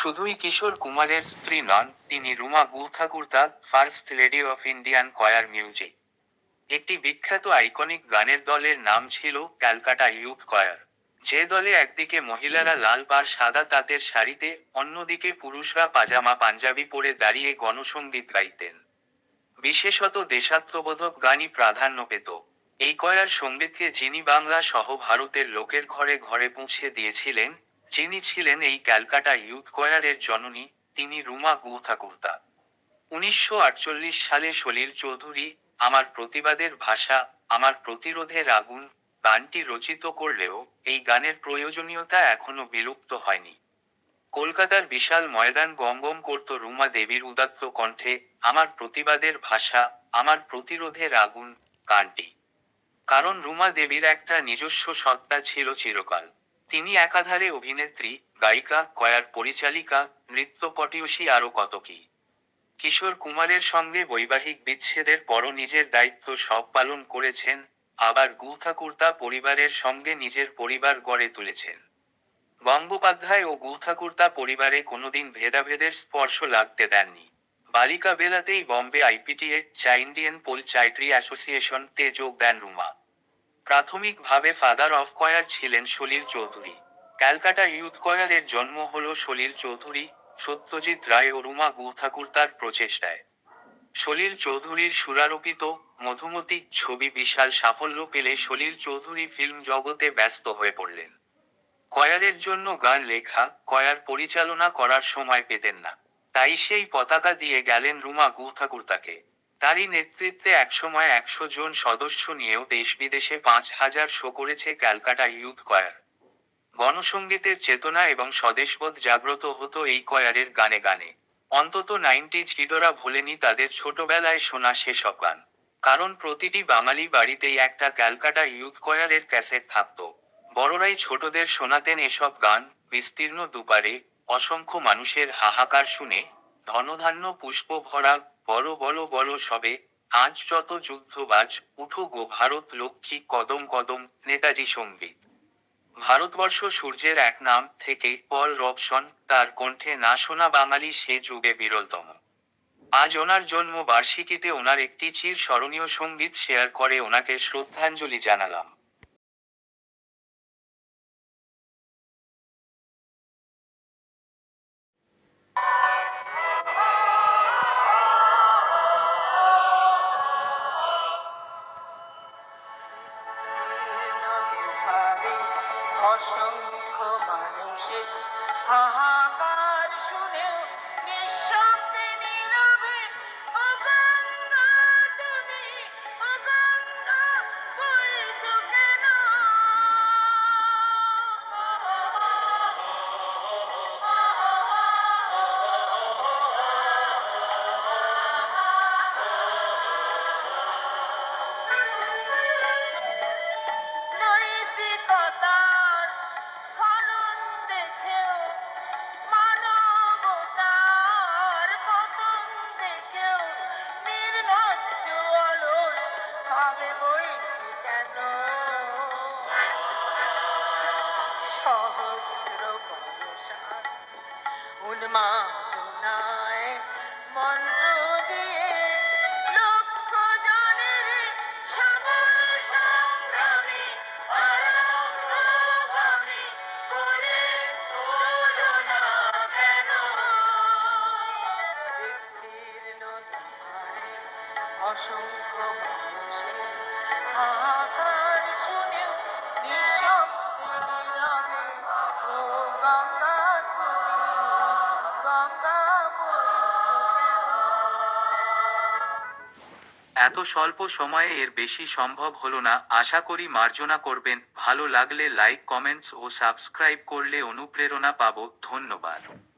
শুধুই কিশোর কুমারের স্ত্রী নন, তিনি Ruma Guhathakurta first lady of Indian choir music. একটি বিখ্যাত আইকনিক গানের দলের নাম ছিল ক্যালকাটা ইউথ কয়ার। যে দলে একদিকে মহিলারা লাল বা সাদা তাঁতের শাড়িতে, অন্যদিকে পুরুষরা পাজামা পাঞ্জাবি পরে দাঁড়িয়ে গণসঙ্গীত গাইতেন। বিশেষত দেশাত্মবোধক গানই প্রাধান্য পেত। এই কয়ার সঙ্গীতকে যিনি বাংলা সহ ভারতের লোকের ঘরে ঘরে পৌঁছে দিয়েছিলেন যিনি ছিলেন এই ক্যালকাটা ইউথ কয়ারের জননী, তিনি রুমা গুহঠাকুরতা উনিশশো আটচল্লিশ সালে সলিল চৌধুরী আমার প্রতিবাদের ভাষা, আমার প্রতিরোধের আগুন গানটি রচিত করলেও এই গানের প্রয়োজনীয়তা এখনও বিলুপ্ত হয়নি। কলকাতার বিশাল ময়দান গমগম করত রুমা দেবীর উদাত্ত কণ্ঠে আমার প্রতিবাদের ভাষা, আমার প্রতিরোধের আগুন গানটি। কারণ রুমা দেবীর একটা নিজস্ব সত্তা ছিল চিরকাল। তিনি একাধারে অভিনেত্রী, গায়িকা, কয়ার পরিচালিকা নৃত্যপটীয়সী আরও কত কি। কিশোর কুমারের সঙ্গে বৈবাহিক বিচ্ছেদের পরও নিজের দায়িত্ব সব পালন করেছেন, আবার গুহঠাকুরতা পরিবারের সঙ্গে নিজের পরিবার গড়ে তুলেছেন। গঙ্গোপাধ্যায় ও গুহঠাকুরতা পরিবারে কোনোদিন ভেদাভেদের স্পর্শ লাগতে দেননি। বালিকা বেলাতেই বম্বে আইপিটিএ, চা ইন্ডিয়ান পোল চাইট্রি অ্যাসোসিয়েশন তে যোগ দেন রুমা। প্রাথমিকভাবে ফাদার অফ কয়ার ছিলেন সলিল চৌধুরী। ক্যালকাটা ইউথ কয়ারের জন্ম হল সলিল চৌধুরী, সত্যজিৎ রায় ও রুমা গুহঠাকুরতার প্রচেষ্টায়। সলিল চৌধুরীর সুরারোপিত, মধুমতি ছবি বিশাল সাফল্য পেলে সলিল চৌধুরী ফিল্ম জগতে ব্যস্ত হয়ে পড়লেন। কয়ারের জন্য গান লেখা কয়ার পরিচালনা করার সময় পেতেন না। তাই সেই পতাকা দিয়ে গেলেন রুমা গুহঠাকুরতাকে তারই নেতৃত্বে একসময় একশো জন সদস্য নিয়েও দেশ বিদেশে পাঁচ হাজার শো করেছে ক্যালকাটা ইউথ কয়ার। গণসঙ্গীতের চেতনা এবং স্বদেশবোধ জাগ্রত হতো এই কয়ারের গানে গানে। অন্তত নাইনটিজ কিডোরা ভোলেনি তাদের ছোটবেলায় শোনা সেসব গান। কারণ প্রতিটি বাঙালি বাড়িতেই একটা ক্যালকাটা ইউথ কয়ারের ক্যাসেট থাকত। বড়রাই ছোটদের শোনাতেন এসব গান, বিস্তীর্ণ দুপারে, অসংখ্য মানুষের হাহাকার শুনে, ধনধান্য পুষ্প ভরা বড় বলো বলো সবে আজ যত যুদ্ধবাজ উঠো গো ভারত লক্ষ্মী কদম কদম নেতাজি সংগীত ভারতবর্ষ সূর্যের এক নাম থেকে পল রবসন, তার কণ্ঠে না শোনা বাঙালি সে যুগে বিরলতম। আজ ওনার জন্ম বার্ষিকীতে ওনার একটি চির স্মরণীয় সংগীত শেয়ার করে ওনাকে শ্রদ্ধাঞ্জলি জানালাম। অসংখ্য মানুষের হাহাকার শুনেও সহস্র বর্ষার উন্মাদনায় মন্ত্র দিয়ে লক্ষ জনের ধারে অসংখ্য মানুষের হাহাকার এত স্বল্প সময়ে এর বেশি সম্ভব হলো না। আশা করি মার্জনা করবেন। ভালো লাগলে লাইক কমেন্টস ও সাবস্ক্রাইব করলে অনুপ্রেরণা পাবো। ধন্যবাদ।